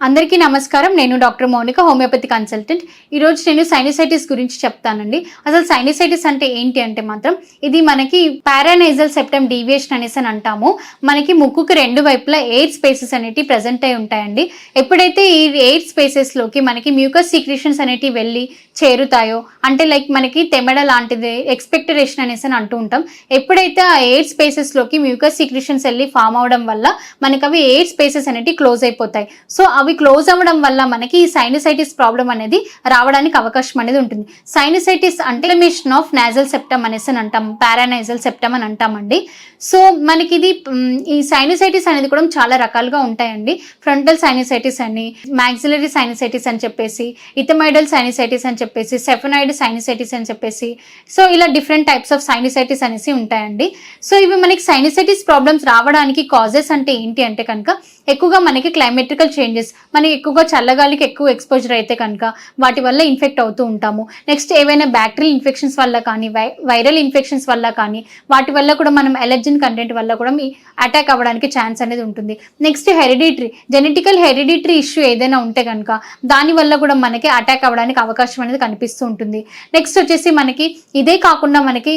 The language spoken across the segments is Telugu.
అందరికీ నమస్కారం. నేను డాక్టర్ మౌనిక హోమియోపతి కన్సల్టెంట్. ఈరోజు నేను సైనసైటిస్ గురించి చెప్తానండి. అసలు సైనసైటిస్ అంటే ఏంటి అంటే మాత్రం ఇది మనకి పారానైజల్ సెప్టమ్ డీవియేషన్ అనేసి అని అంటాము. మనకి ముక్కుకు రెండు వైపులా ఎయిర్ స్పేసెస్ అనేటివి ప్రజెంట్ అయి ఉంటాయండి. ఎప్పుడైతే ఈ ఎయిర్ స్పేసెస్లోకి మనకి మ్యూకస్ సీక్రిషన్స్ అనేటివి వెళ్ళి చేరుతాయో? అంటే లైక్ మనకి తెమెడ లాంటిది ఎక్స్పెక్టరేషన్ అనేసి అని అంటూ ఉంటాం. ఎప్పుడైతే ఆ ఎయిర్ స్పేసెస్లోకి మ్యూకస్ సీక్రెషన్స్ వెళ్ళి ఫామ్ అవడం వల్ల మనకి అవి ఎయిర్ స్పేసెస్ అనేవి క్లోజ్ అయిపోతాయి. సో అవి క్లోజ్ అవ్వడం వల్ల మనకి ఈ సైనసైటిస్ ప్రాబ్లం అనేది రావడానికి అవకాశం అనేది ఉంటుంది. సైనసైటిస్ అంటే మిషన్ ఆఫ్ నాజల్ సెప్టమ్ అనేసి అని అంటాం పారానైజల్ సెప్టమ్ అని అంటామండి. సో మనకి ఇది ఈ సైనసైటిస్ అనేది కూడా చాలా రకాలుగా ఉంటాయండి. ఫ్రంటల్ సైనసైటిస్ అని మ్యాక్సిలరీ సైనసైటిస్ అని చెప్పేసి ఇథమైడల్ సైనసైటిస్ అని చెప్పేసి సెఫనాయిడ్ సైనిసైటిస్ అని చెప్పేసి. సో ఇలా డిఫరెంట్ టైప్స్ ఆఫ్ సైనిసైటిస్ అనేసి ఉంటాయండి. సో ఇవి మనకి సైనిసైటిస్ ప్రాబ్లమ్స్ రావడానికి కాజెస్ అంటే ఏంటి అంటే కనుక ఎక్కువగా మనకి క్లైమెటికల్ చేంజెస్ మనకి ఎక్కువగా చల్లగాలికి ఎక్కువ ఎక్స్పోజర్ అయితే కనుక వాటి వల్ల ఇన్ఫెక్ట్ అవుతూ ఉంటాము. నెక్స్ట్ ఏవైనా బ్యాక్టీరియల్ ఇన్ఫెక్షన్స్ వల్ల కానీ వై వైరల్ ఇన్ఫెక్షన్స్ వల్ల కానీ వాటి వల్ల కూడా మనం ఎలర్జిన్ కంటెంట్ వల్ల కూడా మీ అటాక్ అవ్వడానికి ఛాన్స్ అనేది ఉంటుంది. Next hereditary genetical hereditary issue ఏదైనా ఉంటే కనుక దాని వల్ల కూడా మనకి అటాక్ అవ్వడానికి అవకాశం అనేది కనిపిస్తూ ఉంటుంది. నెక్స్ట్ వచ్చేసి మనకి ఇదే కాకుండా మనకి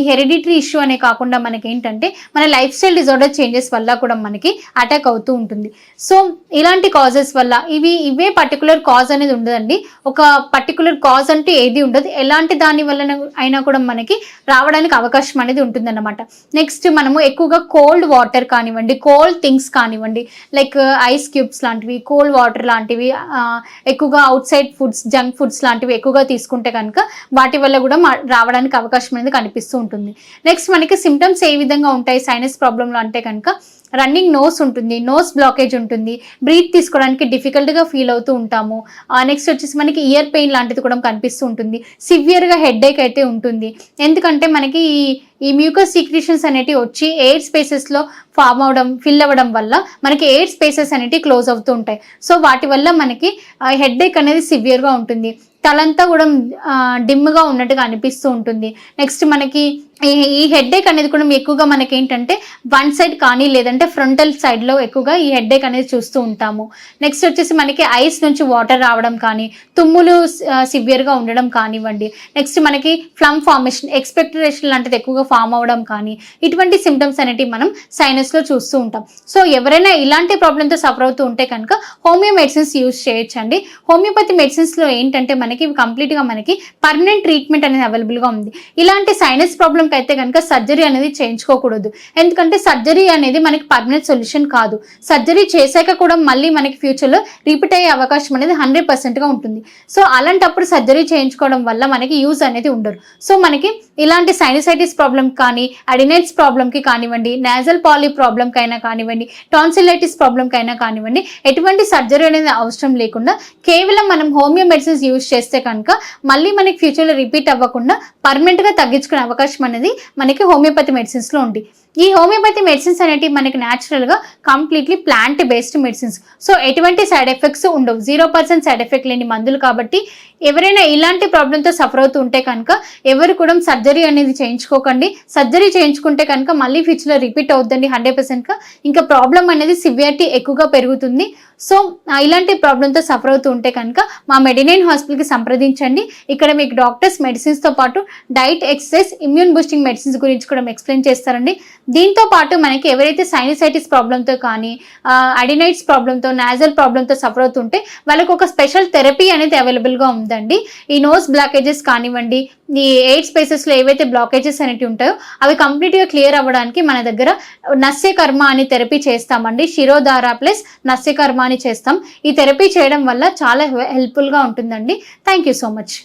ఈ హెరిడిటరీ ఇష్యూ అనే కాకుండా మనకి ఏంటంటే మన లైఫ్ స్టైల్ డిజార్డర్ చేంజెస్ వల్ల కూడా మనకి అటాక్ అవుతూ ఉంటుంది. సో ఇలాంటి కాజెస్ వల్ల ఇవి ఇవే పర్టికులర్ కాజ్ అనేది ఉండదండి. ఒక పర్టికులర్ కాజ్ అంటే ఏది ఉండదు. ఎలాంటి దాని వల్ల అయినా కూడా మనకి రావడానికి అవకాశం అనేది ఉంటుందన్నమాట. నెక్స్ట్ మనము ఎక్కువగా కోల్డ్ వాటర్ కానివ్వండి కోల్డ్ థింగ్స్ కానివ్వండి లైక్ ఐస్ క్యూబ్స్ లాంటివి కోల్డ్ వాటర్ లాంటివి ఎక్కువగా outside foods junk foods లాంటివి ఎక్కువగా తీసుకుంటే కనుక వాటి వల్ల కూడా మా- రావడానికి అవకాశం అనేది కనిపిస్తూ ఉంటుంది. నెక్స్ట్ మనకి సిమ్టమ్స్ ఏ విధంగా ఉంటాయి? సైనస్ ప్రాబ్లంలో అంటే కనుక రన్నింగ్ నోస్ ఉంటుంది నోస్ బ్లాకేజ్ ఉంటుంది. బ్రీత్ తీసుకోవడానికి డిఫికల్ట్గా ఫీల్ అవుతూ ఉంటాము. నెక్స్ట్ వచ్చేసి మనకి ఇయర్ పెయిన్ లాంటిది కూడా కనిపిస్తూ ఉంటుంది. సివియర్గా హెడ్ఏక్ అయితే ఉంటుంది. ఎందుకంటే మనకి ఈ మ్యూకస్ సీక్రిషన్స్ అనేటివి వచ్చి ఎయిర్ స్పేసెస్లో ఫామ్ అవడం ఫిల్ అవ్వడం వల్ల మనకి ఎయిర్ స్పేసెస్ అనేటివి క్లోజ్ అవుతూ ఉంటాయి. సో వాటి వల్ల మనకి హెడ్ఏక్ అనేది సివియర్గా ఉంటుంది. తలంతా కూడా డిమ్గా ఉన్నట్టుగా అనిపిస్తూ ఉంటుంది. నెక్స్ట్ మనకి ఈ- ఈ హెడ్ఏక్ అనేది కూడా ఎక్కువగా మనకి ఏంటంటే వన్ సైడ్ కానీ లేదంటే ఫ్రంటల్ సైడ్లో ఎక్కువగా ఈ హెడ్ఏక్ అనేది చూస్తూ ఉంటాము. నెక్స్ట్ వచ్చేసి మనకి ఐస్ నుంచి వాటర్ రావడం కానీ తుమ్ములు సివియర్గా ఉండడం కానివ్వండి. నెక్స్ట్ మనకి ఫ్లమ్ ఫార్మేషన్ ఎక్స్పెక్టరేషన్ లాంటిది ఎక్కువగా ఫామ్ అవడం కానీ ఇటువంటి సిమ్టమ్స్ అనేటివి మనం సైనస్లో చూస్తూ ఉంటాం. సో ఎవరైనా ఇలాంటి ప్రాబ్లంతో సఫర్ అవుతూ ఉంటే కనుక హోమియో మెడిసిన్స్ యూజ్ చేయొచ్చండి. హోమియోపతి మెడిసిన్స్లో ఏంటంటే మనకి కంప్లీట్గా మనకి పర్మనెంట్ ట్రీట్మెంట్ అనేది అవైలబుల్గా ఉంది. ఇలాంటి సైనస్ ప్రాబ్లంకి అయితే కనుక సర్జరీ అనేది చేయించుకోకూడదు. ఎందుకంటే సర్జరీ అనేది మనకి పర్మనెంట్ సొల్యూషన్ కాదు. సర్జరీ చేశాక కూడా మళ్ళీ మనకి ఫ్యూచర్లో రిపీట్ అయ్యే అవకాశం అనేది హండ్రెడ్ పర్సెంట్గా ఉంటుంది. సో అలాంటప్పుడు సర్జరీ చేయించుకోవడం వల్ల మనకి యూజ్ అనేది ఉండరు సో మనకి ఇలాంటి సైనసైటిస్ ప్రాబ్లం కానీ అడినైట్స్ ప్రాబ్లంకి కానివ్వండి నాజల్ పాలీ ప్రాబ్లంకైనా కానివ్వండి టాన్సిలైటిస్ ప్రాబ్లంకైనా కానివ్వండి ఎటువంటి సర్జరీ అనేది అవసరం లేకుండా కేవలం మనం హోమియో మెడిసిన్స్ యూజ్ చేస్తే కనుక మళ్ళీ మనకి ఫ్యూచర్లో రిపీట్ అవ్వకుండా పర్మనెంట్గా తగ్గించుకునే అవకాశం అనేది మనకి హోమియోపతి మెడిసిన్స్లో ఉంది. ఈ హోమియోపతి మెడిసిన్స్ అనేటివి మనకి న్యాచురల్గా completely plant based medicines so ఎటువంటి సైడ్ ఎఫెక్ట్స్ ఉండవు. జీరో పర్సెంట్ సైడ్ ఎఫెక్ట్ లేని మందులు కాబట్టి ఎవరైనా ఇలాంటి ప్రాబ్లంతో సఫర్ అవుతూ ఉంటే కనుక ఎవరు కూడా సర్జరీ అనేది చేయించుకోకండి. సర్జరీ చేయించుకుంటే కనుక మళ్ళీ ఫ్యూచర్లో రిపీట్ అవుతుందండి హండ్రెడ్ పర్సెంట్గా ఇంకా ప్రాబ్లం అనేది సివియారిటీ ఎక్కువగా పెరుగుతుంది. సో ఇలాంటి ప్రాబ్లంతో సఫర్ అవుతూ ఉంటే కనుక మా మెడినైన్ హాస్పిటల్కి సంప్రదించండి. ఇక్కడ మీకు డాక్టర్స్ మెడిసిన్స్తో పాటు diet exercise immune boosting medicines గురించి కూడా ఎక్స్ప్లెయిన్ చేస్తారండి. దీంతో పాటు మనకి ఎవరైతే సైనసైటిస్ ప్రాబ్లంతో కానీ అడినైట్స్ ప్రాబ్లంతో నాజల్ ప్రాబ్లంతో సఫర్ అవుతుంటే వాళ్ళకి ఒక స్పెషల్ థెరపీ అనేది అవైలబుల్గా ఉందండి. ఈ నోస్ బ్లాకేజెస్ కానివ్వండి ఈ ఎయిట్ స్పేసెస్లో ఏవైతే బ్లాకేజెస్ అనేవి ఉంటాయో అవి కంప్లీట్గా క్లియర్ అవ్వడానికి మన దగ్గర నస్య కర్మ అని థెరపీ చేస్తామండి. శిరోధార ప్లస్ నస్య కర్మ అని చేస్తాం. ఈ థెరపీ చేయడం వల్ల చాలా హెల్ప్ఫుల్గా ఉంటుందండి. Thank you so much